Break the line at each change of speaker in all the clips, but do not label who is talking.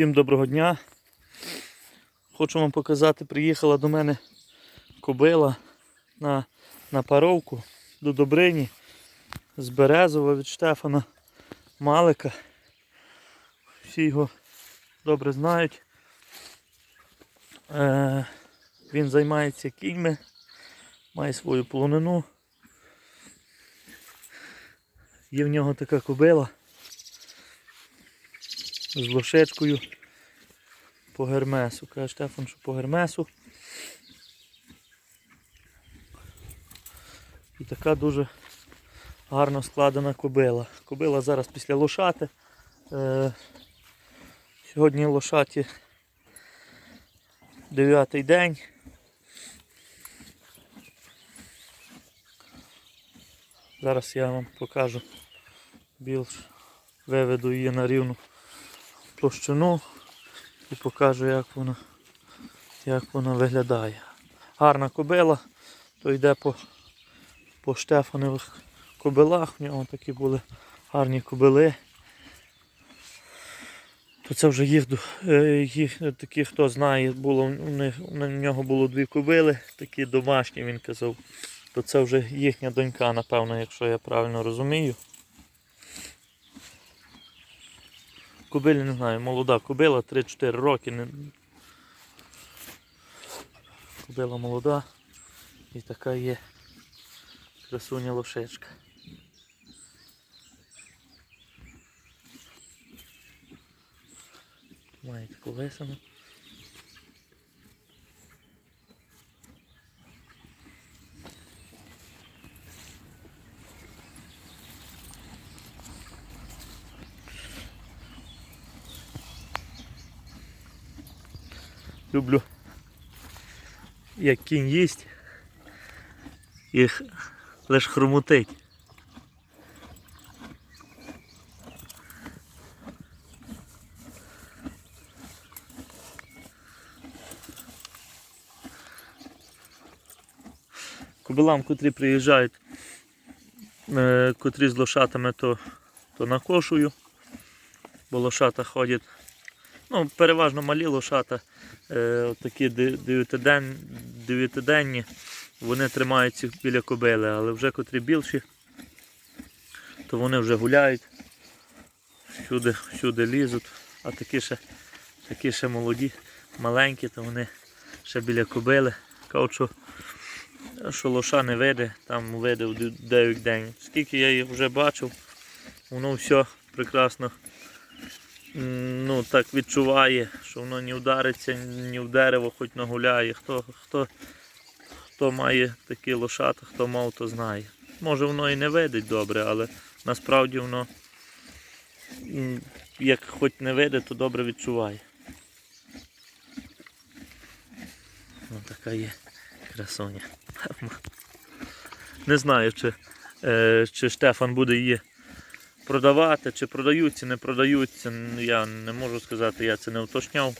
Всім доброго дня. Хочу вам показати, приїхала до мене кобила на, на паровку до Добрині з Березова від Штефана Малика. Всі його добре знають. Е, він займається кіньми, має свою полонину. Є в нього така кобила з лошечкою по гермесу. Каже Штефан, що по гермесу. І така дуже гарно складена кобила. Кобила зараз після лошати. Е, сьогодні лошаті дев'ятий день. Зараз я вам покажу більш виведу її на рівну площину і покажу, як вона, як вона виглядає. Гарна кобила, то йде по, по штефанових кобилах, в нього такі були гарні кобили. То це вже їх, е, їх такі, хто знає, було, у них, у нього було дві кобили, такі домашні, він казав. То це вже їхня донька, напевно, якщо я правильно розумію. Кобилі не знаю, молода кобила, 3-4 роки. Не... Кобила молода і така є красуня лошечка. Має таку весену. Люблю, як кінь їсть, їх лиш хромотить. Кобилам, котрі приїжджають, е, котрі з лошатами, то, то накошую, бо лошата ходять Ну, переважно малі лошата, е, такі де- дев'ятиден- дев'ятиденні, вони тримаються біля кобили, але вже котрі більші, то вони вже гуляють, всюди, всюди лізуть, а такі ще, такі ще молоді, маленькі, то вони ще біля кобили. Кажуть, що, лоша не види, там види в 9 день. Скільки я їх вже бачив, воно все прекрасно ну, так відчуває, що воно не вдариться ні в дерево, хоч нагуляє. Хто, хто, хто має такі лошата, хто мав, то знає. Може воно і не видить добре, але насправді воно, як хоч не видить, то добре відчуває. Ось така є красоня. Не знаю, чи, е, чи Штефан буде її продавати, чи продаються, не продаються, я не можу сказати, я це не уточняв.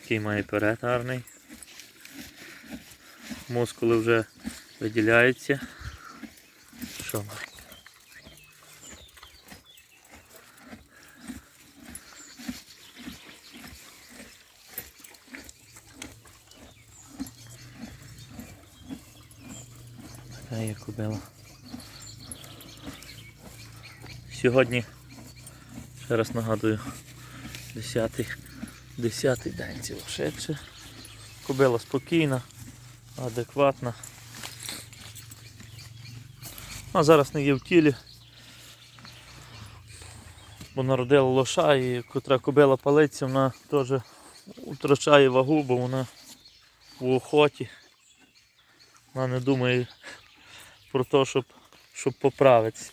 Такий має перед гарний. Мускули вже виділяються. Що має? Така є кобила. Сьогодні, ще раз нагадую, 10 10 день цілошедше. Кобила спокійна, адекватна. А зараз не є в тілі. Бо народила лоша і котра кобила палиться, вона теж втрачає вагу, бо вона в охоті. Вона не думає про те, щоб, щоб поправитися.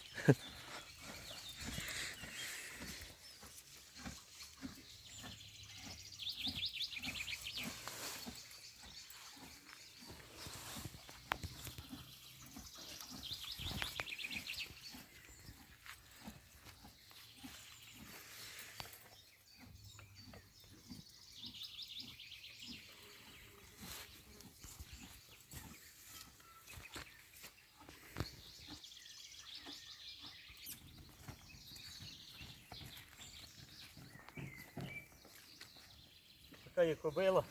Є кобила.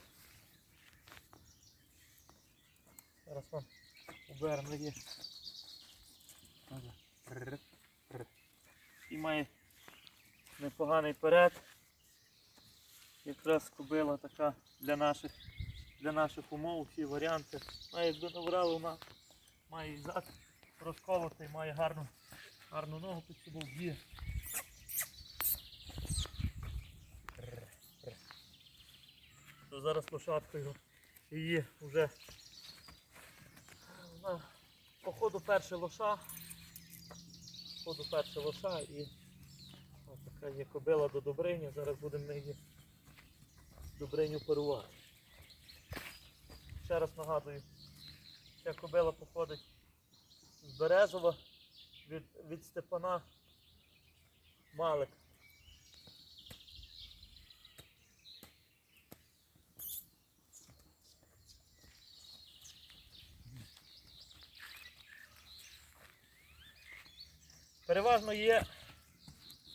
Зараз вам уберемо є. І має непоганий перед. Якраз кобила така для наших, для наших умов, всі варіанти. Має якби набрала вона має зад розколотий, має гарну, гарну ногу під собою б'є. То зараз лошадкою її вже походу перше лоша. Походу перше лоша і ось така є кобила до Добрині. Зараз будемо її Добриню парувати. Ще раз нагадую, ця кобила походить з Березова від, від Степана Малик. Переважно є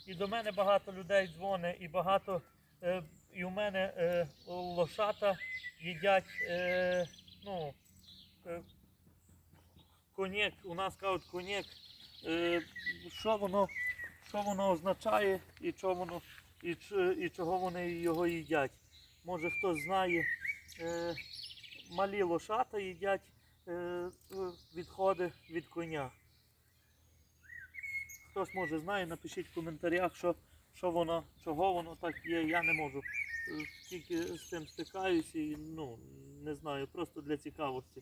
і до мене багато людей дзвонить, і багато е, і у мене е, лошата їдять е, ну, е, конєк, у нас кажуть конєк. Е, що воно, що воно означає і, що воно, і, і чого вони його їдять. Може хтось знає, е, малі лошата їдять е, е, відходи від коня. Хтось може знає, напишіть в коментарях, що, що воно, чого воно так є. Я не можу. Е, Тільки з цим стикаюсь і ну, не знаю, просто для цікавості,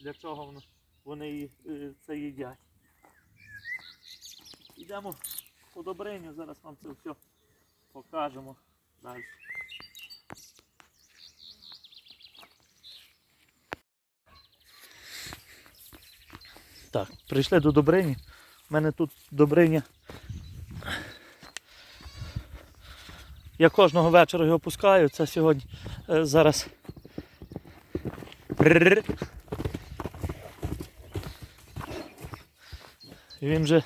для чого воно, вони е, це їдять. Йдемо по Добриню, зараз вам це все покажемо далі. Так, прийшли до Добрині. У мене тут Добриня. Я кожного вечора його пускаю. Це сьогодні е, зараз. І він вже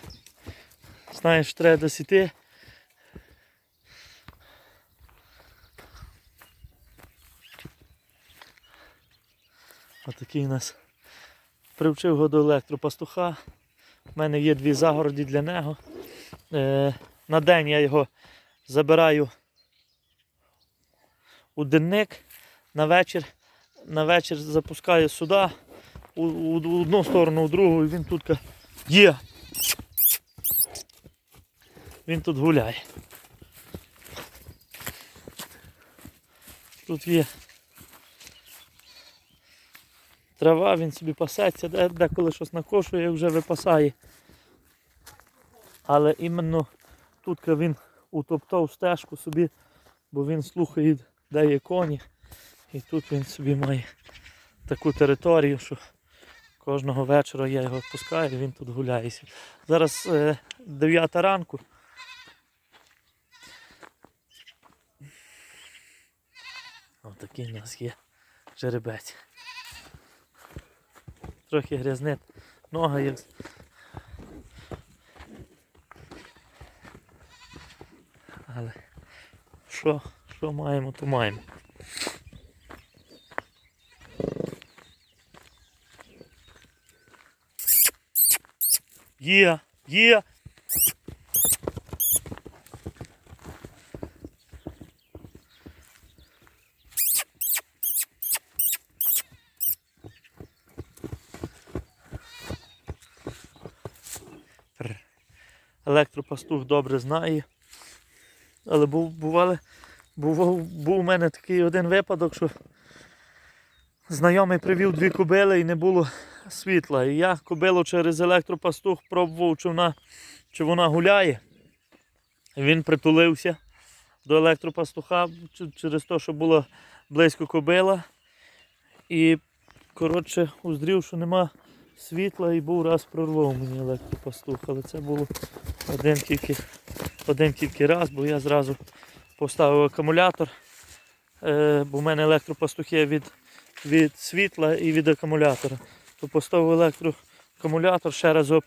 знає, що треба десь іти. Отакий нас привчив його до електропастуха. У мене є дві загороді для нього. Е, на день я його забираю у денник, на вечір, на вечір запускаю сюди, у, у, у одну сторону, у другу, і він тут є. Він тут гуляє. Тут є трава, він собі пасеться, де- деколи щось накошує, вже випасає. Але іменно тут він утоптав стежку собі, бо він слухає, де є коні. І тут він собі має таку територію, що кожного вечора я його відпускаю, і він тут гуляє. Зараз е, 9 ранку. Отакий у нас є жеребець. Трохи грязнить. Нога є. Але що, що маємо, то маємо. Є, є. Електропастух добре знає. Але був, бували, був, був у мене такий один випадок, що знайомий привів дві кобили і не було світла. І я кобилу через електропастух пробував, чи вона, чи вона гуляє. І Він притулився до електропастуха через те, що була близько кобила. І, коротше, уздрів, що нема світла і був раз прорвав мені електропастух. Але це було один тільки, один тільки раз, бо я зразу поставив акумулятор. Е, бо в мене електропастухи від, від світла і від акумулятора. То поставив електроакумулятор, ще раз його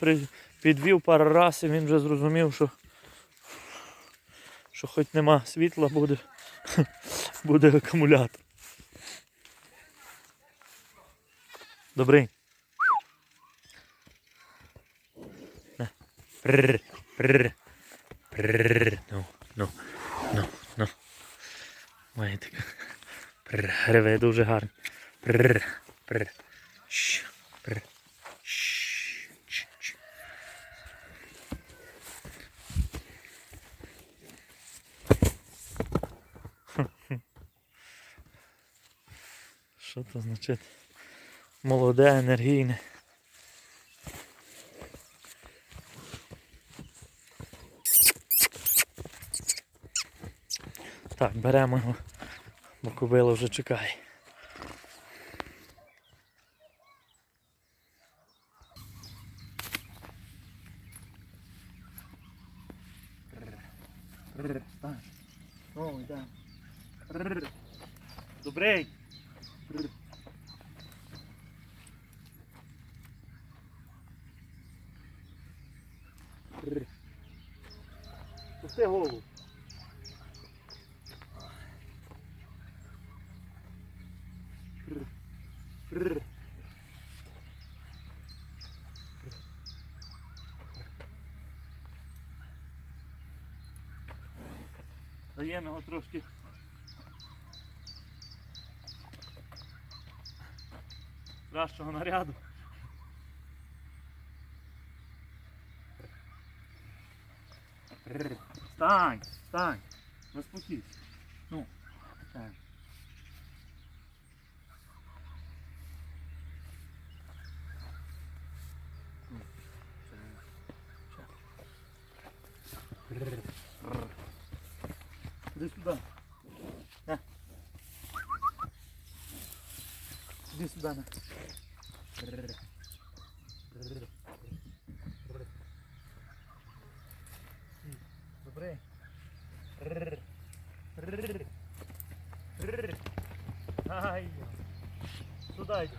підвів пару разів, і він вже зрозумів, що, що хоч нема світла, буде, буде акумулятор. Добрий. На. Прррр, прррр. Ну, ну, ну, ну. Має таке. Прррр, Реве дуже гарно. Прррр, прррр. Щ, прррр. Щ, ч, ч. Що це значить? Молоде, енергійне. Так, беремо його, бо кобила вже чекає. Добрий. Пусти голову. Його трошки. Кращого наряду. Встань, встань. Розпустись. Ну, встань. Ну, Іди сюди. На. Іди сюди. На. Добре. Ай. Сюди йди.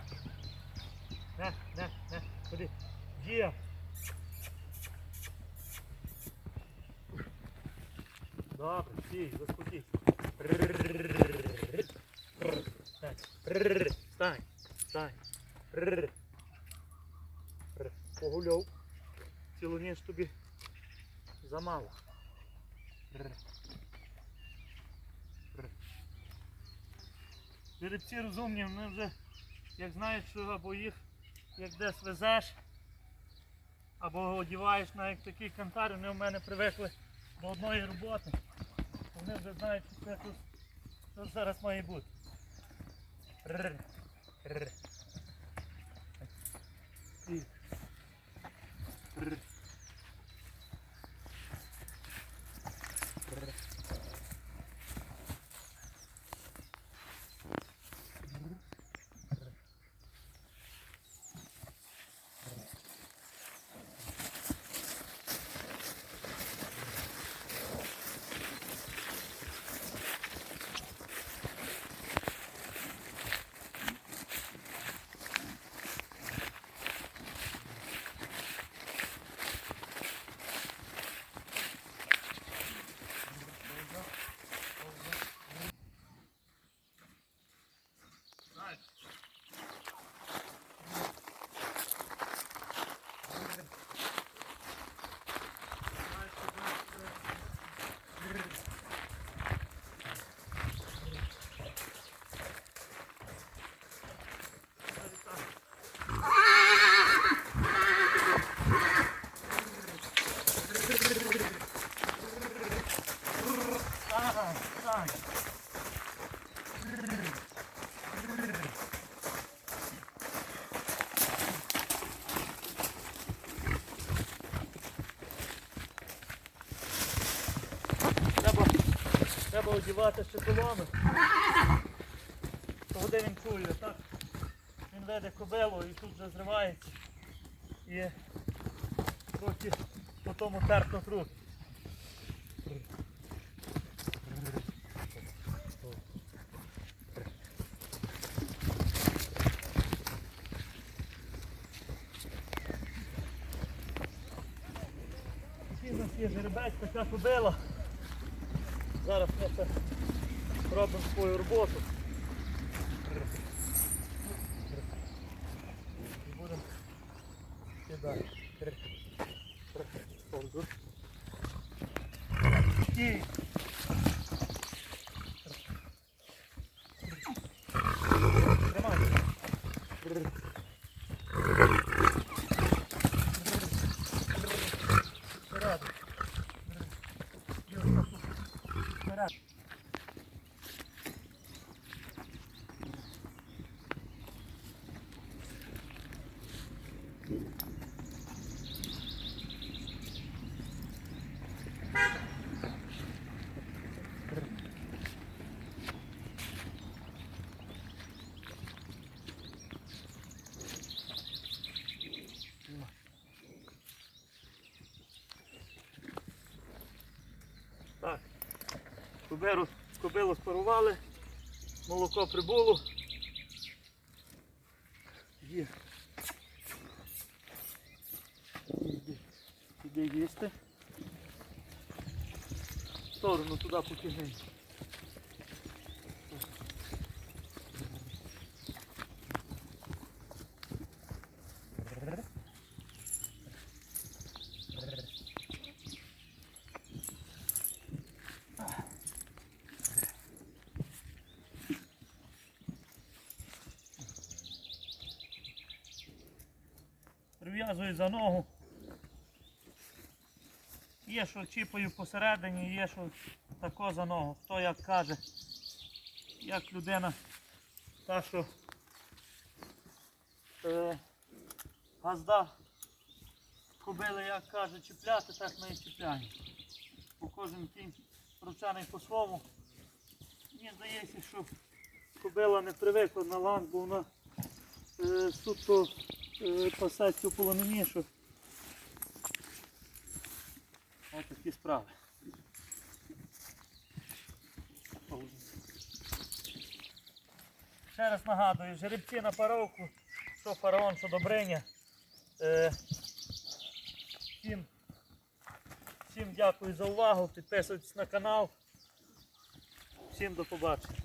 На, на, на, ходи. Є. Добре, стій, заспокійся. Стань, стань, стань. Погуляв. Цілу ніч тобі замало. Жеребці розумні, вони вже, як знають, що або їх як десь везеш, або одіваєш на як такий кантар, вони в мене привикли до одної роботи. Вони вже знають, що це що зараз має бути. Rrr. Rrr. Rrr. Одівати ще колони. Тоді він чує, так? Він веде кобилу і тут вже зривається. І трохи по тому. Такий нас є жеребець, така кобила. Зараз просто робимо свою роботу. І будемо кидати. Повзу. І Тримай. Вперед. Вперед. Так. Кобилу, кобилу спарували, молоко прибуло. Є. Іди, їсти. В сторону туди потягни. Прив'язую за ногу. Є, що чіпаю посередині, є, що тако за ногу. Хто як каже, як людина та, що е, газда кобили, як каже, чіпляти, так ми і чіпляємо. Бо кожен кінь провчаний по-своєму. Мені здається, що кобила не привикла на ланг, бо вона е, суто е, пасеться у полонині, що Ось такі справи. Ще раз нагадую, жеребці на паровку, що фараон, що добриня. Е, всім, всім дякую за увагу, підписуйтесь на канал. Всім до побачення.